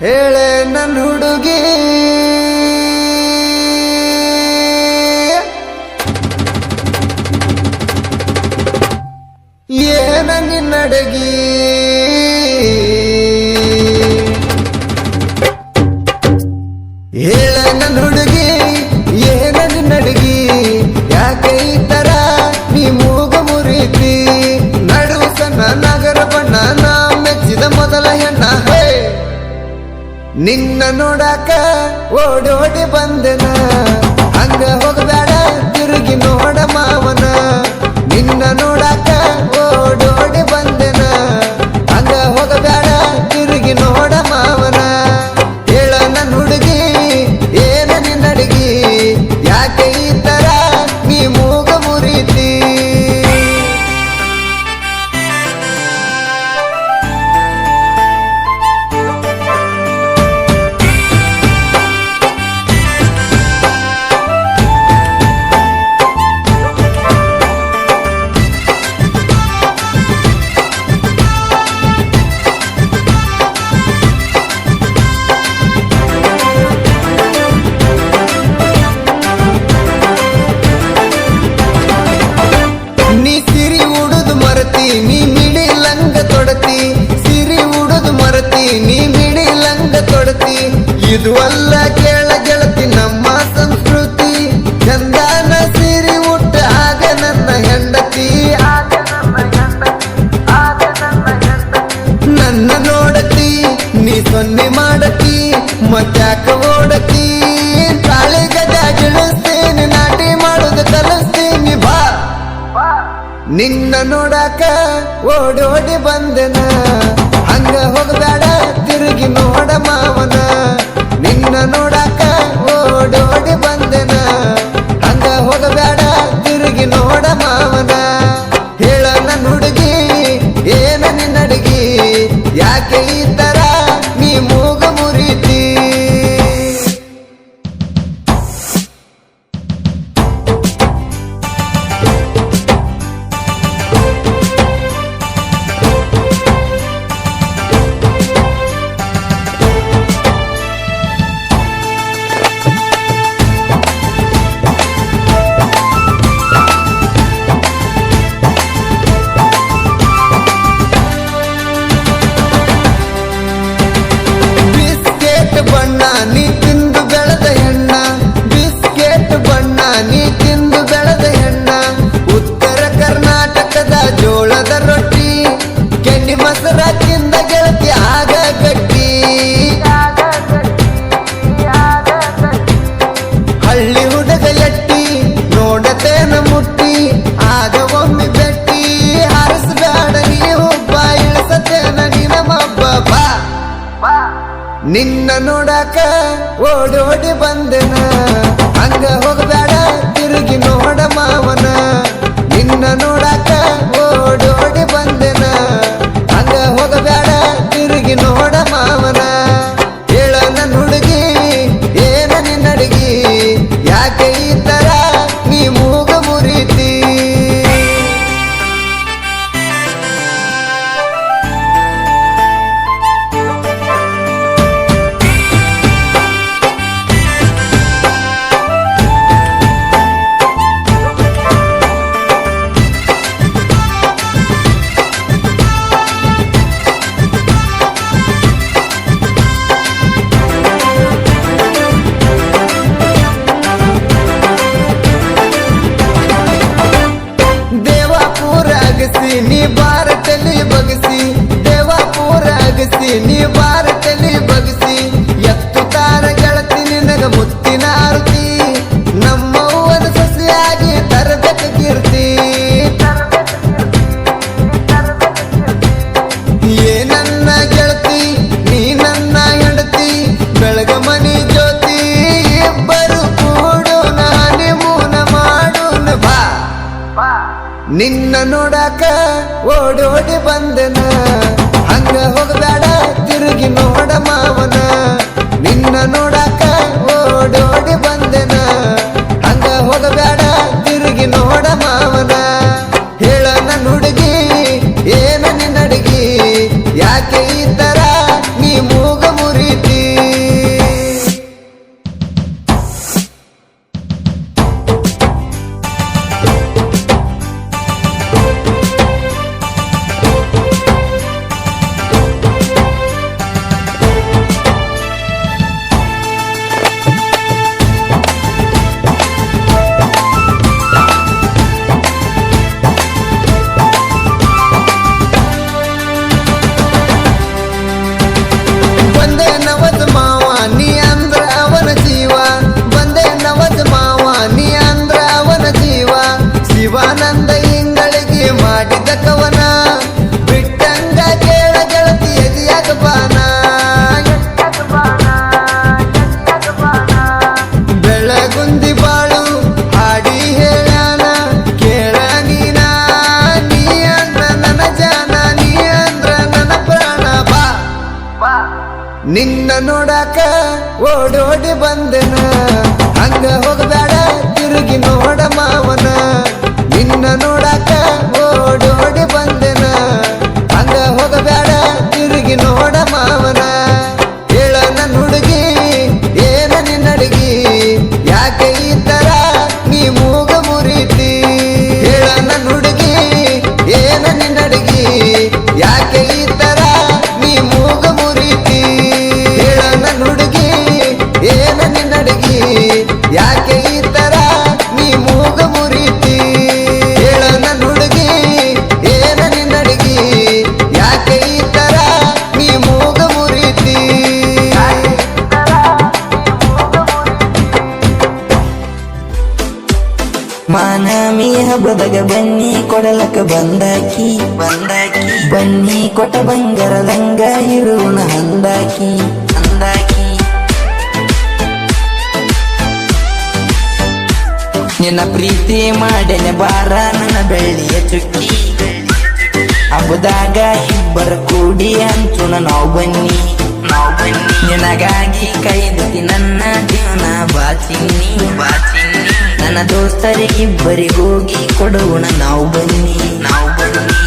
ಹೇಳೆ ನನ್ನ ಹುಡುಗಿ. ನಿನ್ನ ನೋಡಕ ಓಡೋಡಿ ಬಂದನ. ಹಂಗ ಹೋಗಬೇಡ ತಿರುಗಿ ನೋಡ ಮಾವನ. ನಿನ್ನ ನೋಡಕ ಓಡೋಡಿ ಬಂದ ನೀ ಸಿರಿ ಉಡುದು ಮರತಿ ನೀ ಮಿಡಿ ಲಂಗ ತೊಡತಿ ಸಿರಿ ಉಡುದು ಮರತಿ ನೀ ಮಿಡಿ ಲಂಗ ತೊಡತಿ ಇದು ಅಲ್ಲ ನಿನ್ನ ನೋಡಕ ಓಡೋಡಿ ಬಂದೆನ. ಹಂಗ ಹೋಗಬೇಡ ತಿರುಗಿ ನೋಡ ಮಾವನ. ನಿನ್ನ ನೋಡಕ ಓಡೋಡಿ ಬಂದ ನಿನ್ನ ನೋಡಕ್ಕೆ ಓಡಿ ಓಡಿ ಬಂದೆನ. ಹಂಗ ಹೋಗಬೇಡ, ತಿರುಗಿ ನೋಡ ಮಾವನ. ನಿನ್ನ ನೋಡಾಕ ಓಡಿ ಬಂದೆನ. ಹಂಗ ಹೋಗಬೇಡ, ತಿರುಗಿ ನೋಡ ಮಾವನ. everybody ನಿನ್ನ ನೋಡಾಕ ಓಡೋಡಿ ಬಂದನ. ಹಂಗ ಹೋಗಬೇಡ, ತಿರುಗಿ ನೋಡ ಮಾವನ. ನಿನ್ನ ನೋಡಾಕ ಓಡೋಡಿ ಬಂದನ. ಹಂಗ ಹೋಗಬೇಡ, ತಿರುಗಿ ನೋಡ ಮಾವನ. ಹಂಗ ಹೋಗಬೇಡ ತಿರುಗಿ ನೋಡ ಮಾವನ. ಹಬ್ಬದಾಗ ಬನ್ನಿ ಕೊಡಲಕ ಬಂದಾಕಿ. ಬಂದಾಕಿ ಬನ್ನಿ ಕೊಟ್ಟ ಬಂಗಾರದಂಗ ಇರುಣ ಹಂದಾಕಿ ಅಂದಾಕಿ. ನಿನ್ನ ಪ್ರೀತಿ ಮಾಡನೆ ಬಾರ ನನ್ನ ಬೆಳ್ಳಿಯ ಚುಕ್ಕಿ. ಹಬ್ಬದಾಗ ಇಬ್ಬರ ಕೂಡಿ ಹಂಚುಣ ನಾವು ಬನ್ನಿ. ನಾವು ಬನ್ನಿ ನಿನಗಾಗಿ ಕೈದತಿ ನನ್ನ ಜೀವನ ಬಾಚಿನ್ನಿ ಬಾಚಿನ್ನಿ ನನ್ನ ದೋಸ್ತರಿಗಿಬ್ಬರಿಗೋಗಿ ಕೊಡೋಣ. ನಾವು ಬನ್ನಿ ನಾವು ಬನ್ನಿ.